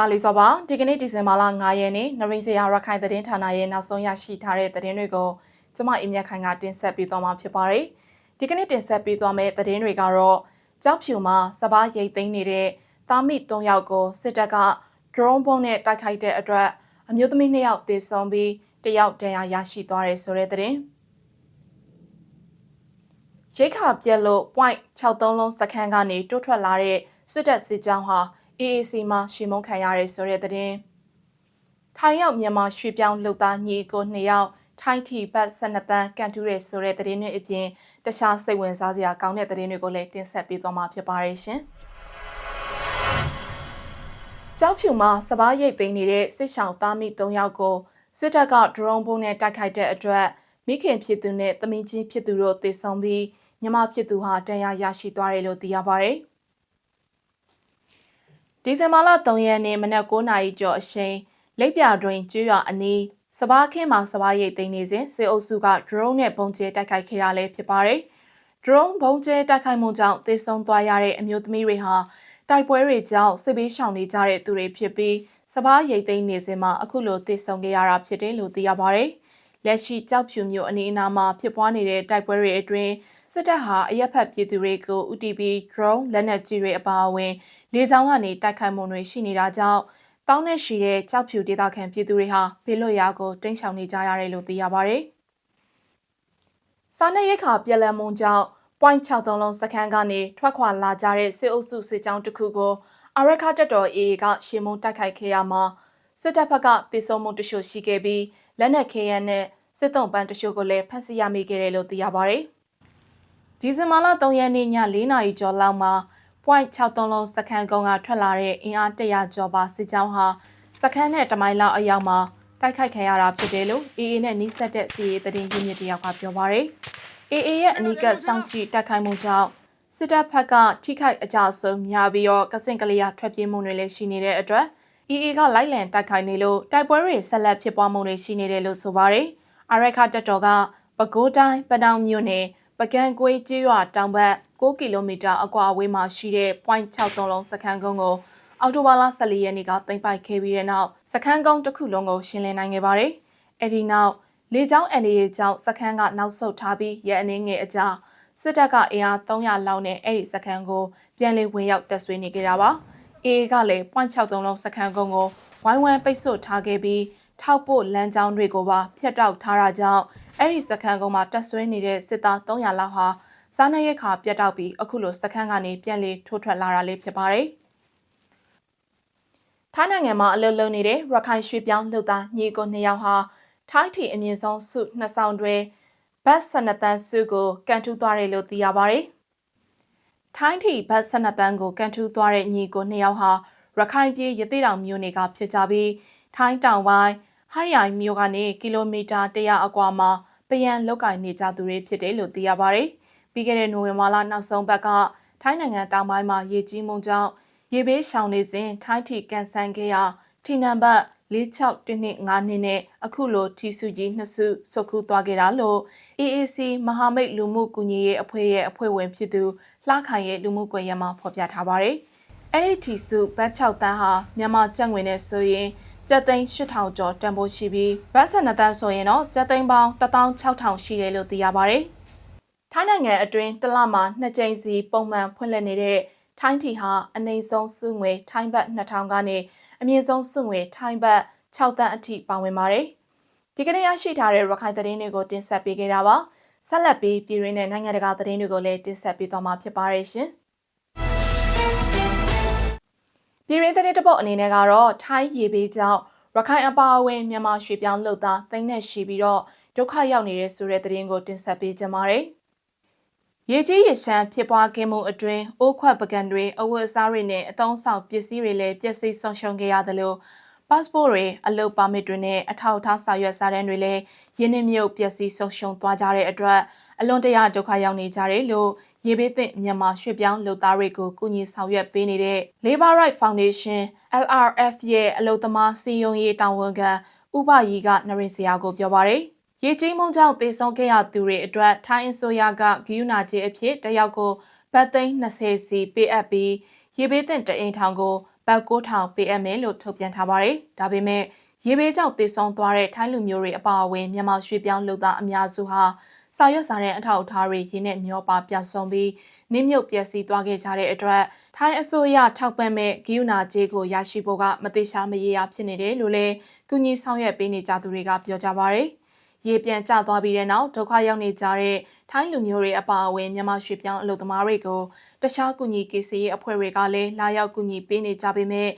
တာလီစောပါဒီကနေ့ဒီဇင်ဘာလ9ရက်နေ့နရင်းစရာရခိုင်သတင်းဌာနရဲ့နောက်ဆုံးရရှိထားတဲ့သတင်းတွေကိုကျမအင်မြတ်ခိုင်ကတင်ဆက်ပေးသွားမှာဖြစ်ပါတယ်ဒီကနေ့တင်ဆက်ပေးသွားမယ့်သတင်းတွေကတော့ကြောက်ဖြူမှာစပားရိတ်သိမ်းနေတဲ့တာမိ3ယောက်ကိုစစ်တပ်က drone ပုံနဲ့တိုက်ခိုက်တဲ့အတွက်အမျိုးသမီး2ယောက်သေဆုံးပြီးတယောက်ဒဏ်ရာရရှိသွားတယ်ဆိုတဲ့သတင်းရိတ်ခါပြက်လို့ point 63လုံးစခန်းကနေတိုးထွက်လာတဲ့စစ်တပ်စစ်ကြောင်းဟာ AAC မှာရှီမုံခံရတဲ့ဆိုတဲ့သတင်းထိုင်းရောက်မြန်မာရွှေပြောင်းလုပ်သားညီကို2ယောက်ထိုင်းထီဘတ်12တန်းကန်ထူးတဲ့ဆိုတဲ့သတင်းတွေအပြင်တခြားစိတ်ဝင်စားစရာကောင်းတဲ့သတင်းတွေကိုလည်းတင်ဆက်ပေးသွားမှာဖြစ်ပါတယ်ရှင်။ကြောက်ဖြူမှာစပားရိတ်သိမ်းနေတဲ့စစ်ဆောင်သားမိ3ယောက်ကိုစစ်တပ်ကဒရုန်းဘုံနဲ့တိုက်ခိုက်တဲ့အတွက်မိခင်ဖြစ်သူနဲ့သမီးချင်းဖြစ်သူတို့သေဆုံးပြီးညီမဖြစ်သူဟာတရားရရှိသွားတယ်လို့သိရပါတယ်။ ဒီဇင်ဘာလ3ရက်နေ့မနက်9:00နာရီကျော်အချိန်လိပ်ပြတွင်ကျွရွာအနီးစပားခင်းမှာစပားရိတ်သိမ်းနေစဉ်စေအုပ်စုက drone နဲ့ပုံကျဲတိုက်ခိုက်ခဲ့ရလဲဖြစ်ပါတယ်။ drone ပုံကျဲတိုက်ခိုက်မှုကြောင့်သေဆုံးသွားရတဲ့အမျိုးသမီးတွေဟာတိုက်ပွဲတွေကြောင့်စစ်ဘေးရှောင်နေကြတဲ့သူတွေဖြစ်ပြီးစပားရိတ်သိမ်းနေစဉ်မှာအခုလိုသေဆုံးခဲ့ရတာဖြစ်တယ်လို့သိရပါတယ်။ လက်ရှိကြောက်ဖြူမျိုးအနီးအနားမှာဖြစ်ပွားနေတဲ့တိုက်ပွဲတွေအတွင်းစစ်တပ်ဟာအရက်ဖက်ပြည်သူတွေကို UTB drone လက်နက်ကြီးတွေအပါအဝင်လေကြောင်းကနေတိုက်ခိုက်မှုတွေရှိနေတာကြောင့်တောင်းနဲ့ရှိတဲ့ကြောက်ဖြူဒေသခံပြည်သူတွေဟာဘေးလွတ်ရာကိုတိမ်းရှောင်နေကြရတယ်လို့သိရပါဗျ။စားနပ်ရိက္ခာပြက်လက်မှုကြောင့် point 63လုံးစခန်းကနေထွက်ခွာလာကြတဲ့စစ်အုပ်စုစစ်ကြောင်းတစ်ခုကိုအရခတက်တော် AA ကရှေမုံတိုက်ခိုက်ခဲ့ရမှာစစ်တပ်ဘက်ကပြည်စုံမှုတချို့ရှိခဲ့ပြီး လက်နက်ခဲယမ်းနဲ့စစ်တုံးပန်းတချို့ကိုလည်းဖမ်းဆီးရမိခဲ့တယ်လို့သိရပါဗျ။ဒီဇင်ဘာလ3ရက်နေ့ည4နာရီကျော်လောက်မှာ point 63လုံးစခန်းကုန်းကထွက်လာတဲ့အင်အား100ကျော်ပါစစ်ကြောင်းဟာစခန်းနဲ့တမိုင်လောက်အရောက်မှာတိုက်ခိုက်ခံရတာဖြစ်တယ်လို့ AA နဲ့နှိစက်တဲ့စီရေးသတင်းရင်းမြစ်တယောက်ကပြောပါရယ် AA ရဲ့အနီးကပ်စောင့်ကြည့်တိုက်ခိုက်မှုကြောင့်စစ်တပ်ဘက်ကထိခိုက်အကြဆုံးများပြီးတော့ကစင်ကလေးရထွက်ပြေးမှုတွေလည်းရှိနေတဲ့အတွက် AA ကလိုက်လံတိုက်ခိုက်နေလို့တိုက်ပွဲတွေဆက်လက်ဖြစ်ပွားမှုတွေရှိနေတယ်လို့ဆိုပါရယ်အရက်ခတက်တော်ကပဲခူးတိုင်းပတောင်မြို့နယ်ပကံကွေးကျေးရွာတောင်ဘက်6ကီလိုမီတာအကွာအဝေးမှာရှိတဲ့ point 63လုံးစခန်းကုန်းကိုအော်တိုဘာလ14ရက်နေ့ကတင်ပိုက်ခဲ့ပြီးတဲ့နောက်စခန်းကုန်းတစ်ခုလုံးကိုရှင်းလင်းနိုင်ခဲ့ပါတယ်။အဲဒီနောက်လေကြောင်းအန်ဒီရဲ့ကြောင့်စခန်းကနောက်ဆုတ်ထားပြီးရဲအနေငယ်အကြစစ်တပ်ကအင်အား300လောက်နဲ့အဲ့ဒီစခန်းကိုပြန်လည်ဝင်ရောက်တပ်ဆွေးနေကြတာပါ။ AA ကလည်း point 63 လုံးစခန်းကုန်းကိုဝိုင်းဝန်းပိတ်ဆို့ထားခဲ့ပြီးထောက်ပို့လမ်းကြောင်းတွေကိုပါဖျက်တောက်ထားတာကြောင့်အဲ့ဒီစခန်းကုန်းမှာတပ်ဆွဲနေတဲ့စစ်သား300လောက်ဟာစားနပ်ရိက္ခာပြတ်တောက်ပြီးအခုလိုစခန်းကနေပြန်လည်ထိုးထွက်လာတာလေးဖြစ်ပါတယ်။ထိုင်းနိုင်ငံမှာအလုပ်လုပ်နေတဲ့ရခိုင်ရွှေပြောင်းလုပ်သားညီကိုနှစ်ယောက်ဟာထိုင်းထီအမြင့်ဆုံးစုနှစ်ဆောင်တွဲဘတ်12တန်းစုကိုကန်ထူးသွားတယ်လို့သိရပါတယ်။ ထိုင်းထီဘတ်12တန်းကိုကန်ထူးသွားတဲ့ညီကိုနှစ်ယောက်ဟာရခိုင်ပြည်ရသေးတောင်မြို့နယ်ကဖြစ်ကြပြီးထိုင်းတောင်ပိုင်းဟိုင်ရိုင်မြို့ကနေကီလိုမီတာ100အကွာမှာပယံလောက်ကင်နေကြသူတွေဖြစ်တယ်လို့သိရပါတယ်။ပြီးခဲ့တဲ့နိုဝင်ဘာလနောက်ဆုံးပတ်ကထိုင်းနိုင်ငံတောင်ပိုင်းမှာရေကြီးမှုကြောင့်ရေဘေးရှောင်နေစဉ်ထိုင်းထီကန်ဆန်ခဲ့ရထီနံပါတ် 4615နှစ်နဲ့အခုလိုထီစုကြီးနှစ်စုစုခုသွားခဲ့တာလို့ AAC မဟာမိတ်လူမှုကူညီရေးအဖွဲ့ရဲ့အဖွဲ့ဝင်ဖြစ်သူလှခိုင်ရဲ့လူမှုကွန်ရက်မှာဖော်ပြထားပါတယ်။အဲ့ဒီထီစုဘတ်6တန်းဟာမြန်မာကျပ်ငွေနဲ့ဆိုရင်ကျပ်သိန်း8000ကျော်တန်ဖိုးရှိပြီးဘတ်12တန်းဆိုရင်တော့ကျပ်သိန်းပေါင်း16000ရှိတယ်လို့သိရပါတယ်။ထိုင်းနိုင်ငံအတွင်းတစ်လမှာနှစ်ကြိမ်စီပုံမှန်ဖွင့်လှစ်နေတဲ့ ထိုင်းထီဟာအနိုင်ဆုံးစုငွေထိုင်းဘတ်2000ကနေအမြင့်ဆုံးစုငွေထိုင်းဘတ်6တန်းအထိပါဝင်ပါတယ်။ဒီကနေ့ရရှိထားတဲ့ရခိုင်သတင်းတွေကိုတင်ဆက်ပေးခဲ့တာပါ။ဆက်လက်ပြီးပြည်ရင်းနဲ့နိုင်ငံတကာသတင်းတွေကိုလည်းတင်ဆက်ပေးသွားမှာဖြစ်ပါတယ်ရှင်။ပြည်ရင်းသတင်းတပုတ်အနေနဲ့ကတော့ထိုင်းရေဘေးကြောင့်ရခိုင်အပါအဝင်မြန်မာရွှေပြောင်းလုပ်သားသိန်းနဲ့ရှိပြီးတော့ဒုက္ခရောက်နေတဲ့ဆိုတဲ့သတင်းကိုတင်ဆက်ပေးကြပါမယ်။ ရေကြီးရေရှမ်းဖြစ်ပွားခဲ့မှုအတွင်းအိုးခွက်ပကံတွေအဝတ်အစားတွေနဲ့အသုံးဆောင်ပစ္စည်းတွေလည်းပျက်စီးဆုံးရှုံးခဲ့ရသလို passport တွေအလုပ်ပါမစ်တွေနဲ့အထောက်အထားစာရွက်စာတမ်းတွေလည်းရင်းနှီးမြုပ်ပျက်စီးဆုံးရှုံးသွားကြတဲ့အတွက်အလွန်တရာဒုက္ခရောက်နေကြတယ်လို့ရေဘေးသင့်မြန်မာရွှေ့ပြောင်းလုပ်သားတွေကိုကူညီဆောင်ရွက်ပေးနေတဲ့ Labor Right Foundation LRF ရဲ့အလုပ်သမားစီယုံရေးတာဝန်ခံဥပယီကနရင်စရာကိုပြောပါရယ် ရေကြီးမှုကြောင့်တေဆုံးခဲ့ရသူတွေအတွက်ထိုင်းအစိုးရကဂယူနာကြီးအဖြစ်တယောက်ကိုဘတ်သိန်း20စီပေးအပ်ပြီးရေဘေးသင့်တအိမ်ထောင်ကိုဘတ်9000ပေးအပ်မယ်လို့ထုတ်ပြန်ထားပါတယ်။ဒါပေမဲ့ရေဘေးကြောင့်တည်ဆုံသွားတဲ့ထိုင်းလူမျိုးတွေအပါအဝင်မြန်မာရွှေပြောင်းလူသားအများစုဟာစာရွက်စာတမ်းအထောက်အထားတွေရင်းနဲ့မျောပါပြောက်ဆုံးပြီးနစ်မြုပ်ပျက်စီးသွားခဲ့ကြတဲ့အတွက်ထိုင်းအစိုးရထောက်ပံ့မဲ့ဂိယူနာဂျေးကိုရရှိဖို့ကမတိရှာမရေရာဖြစ်နေတယ်လို့လည်းကုညီဆောင်ရွက်ပေးနေကြသူတွေကပြောကြပါဗျ။ ရေပြန်ကျသွားပြီးတဲ့နောက်ဒုက္ခရောက်နေကြတဲ့ထိုင်းလူမျိုးတွေအပါအဝင်မြန်မာရွှေပြောင်းအလုပ်သမားတွေကိုတခြားကုညီကေစီရေးအဖွဲ့တွေကလည်းလာရောက်ကုညီပေးနေကြပေမဲ့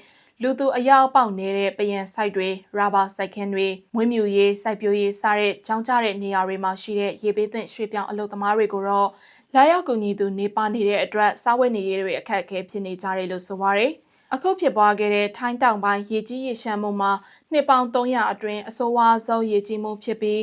လူသူအရောက်ပေါက်နေတဲ့ပယံစိုက်တွေရာဘာစိုက်ခင်းတွေမွေးမြူရေးစိုက်ပျိုးရေးစတဲ့ကြောင်းကျတဲ့နေရာတွေမှာရှိတဲ့ရေပေးသင့်ရွှေပြောင်းအလုပ်သမားတွေကိုတော့လာရောက်ကူညီသူနေပါနေတဲ့အတွက်စားဝတ်နေရေးတွေအခက်အခဲဖြစ်နေကြတယ်လို့ဆိုပါရယ် အခုဖြစ်ပွားခဲ့တဲ့ထိုင်းတောင်ပိုင်းရေကြီးရေရှမ်းမှုမှာနှစ်ပေါင်း300အတွင်းအဆိုးဝါးဆုံးရေကြီးမှုဖြစ်ပြီး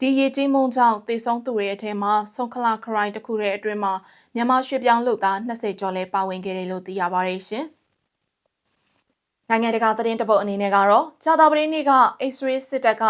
ဒီရေကြီးမှုကြောင့်သေဆုံးသူတွေအထက်မှာဆုံခလာခရိုင်တစ်ခုရဲ့အတွင်းမှာမြန်မာရွှေပြောင်းလူသား20ကျော်လဲပါဝင်ခဲ့တယ်လို့သိရပါတယ်ရှင်။နိုင်ငံတကာသတင်းတပုတ်အနေနဲ့ကတော့ဂျာတာပရင်းနေ့ကအစ္စရေးစစ်တပ်က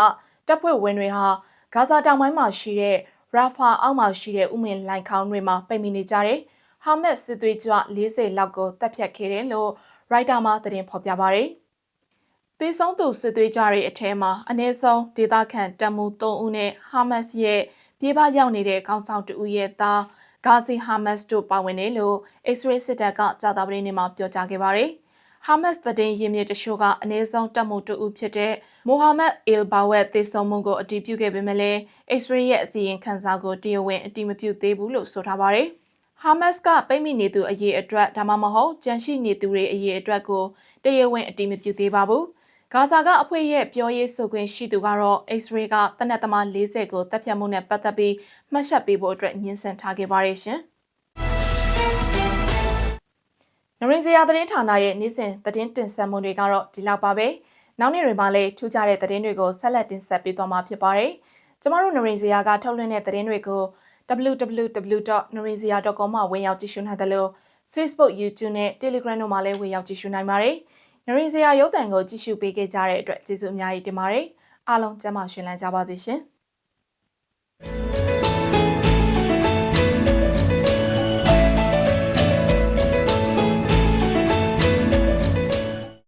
တပ်ဖွဲ့ဝင်တွေဟာဂါဇာတောင်ပိုင်းမှာရှိတဲ့ရာဖာအောက်မှာရှိတဲ့ဥမင်လိုင်ခေါင်းတွေမှာပိတ်မိနေကြတဲ့ဟာမတ်စစ်သွေးကြွ40လောက်ကိုတပ်ဖြတ်ခဲ့တယ်လို့ ရိုက်တာမှသတင်းဖော်ပြပါရယ်။သေဆုံးသူစစ်သွေးကြွတွေအထဲမှာအနည်းဆုံးဒေသခံတမူ3ဦးနဲ့ဟာမတ်ရဲ့ပြေးပရောက်နေတဲ့ခေါင်းဆောင်တဦးရဲ့သားဂါဇီဟာမတ်တို့ပါဝင်တယ်လို့အစ္စရေးစစ်တပ်ကကြာသပတေးနေ့မှာပြောကြားခဲ့ပါတယ်။ဟာမတ်သတင်းရင်းမြစ်တချို့ကအနည်းဆုံးတပ်မှုတူဖြစ်တဲ့မိုဟာမက်အီလ်ဘာဝက်သေဆုံးမှုကိုအတည်ပြုခဲ့ပေမဲ့လည်းအစ္စရေးရဲ့အစီရင်ခံစာကိုတရားဝင်အတည်မပြုသေးဘူးလို့ဆိုထားပါတယ်။ ဟာမတ်ကပိတ်မိနေသူအရေးအတွက်ဒါမှမဟုတ်ကြန့်ရှိနေသူတွေအရေးအတွက်ကိုတရားဝင်အတည်မပြုသေးပါဘူး။ဂါဇာကအဖွဲ့ရဲ့ပြောရေးဆိုခွင့်ရှိသူကတော့အစ္စရေးကတနက်သမား40ကိုတပ်ဖြတ်မှုနဲ့ပတ်သက်ပြီးမှတ်ချက်ပေးဖို့အတွက်ညှင်းဆန်ထားခဲ့ပါတယ်ရှင်။နရင်စရာသတင်းဌာနရဲ့နေ့စဉ်သတင်းတင်ဆက်မှုတွေကတော့ဒီလောက်ပါပဲ။နောက်နေ့တွေမှာလည်းထူးခြားတဲ့သတင်းတွေကိုဆက်လက်တင်ဆက်ပေးသွားမှာဖြစ်ပါတယ်။ကျမတို့နရင်စရာကထုတ်လွှင့်တဲ့သတင်းတွေကို www.narinzia.com မှာဝင်ရောက်ကြည့်ရှုနိုင်တယ်လို့ Facebook, YouTube နဲ့ Telegram တို့မှာလည်းဝင်ရောက်ကြည့်ရှုနိုင်ပါတယ်။နရင်စရာရုပ်သံကိုကြည့်ရှုပေးခဲ့ကြတဲ့အတွက်ကျေးဇူးအများကြီးတင်ပါတယ်။အားလုံးကျမ်းမာရှင်လန်းကြပါစေရှင်။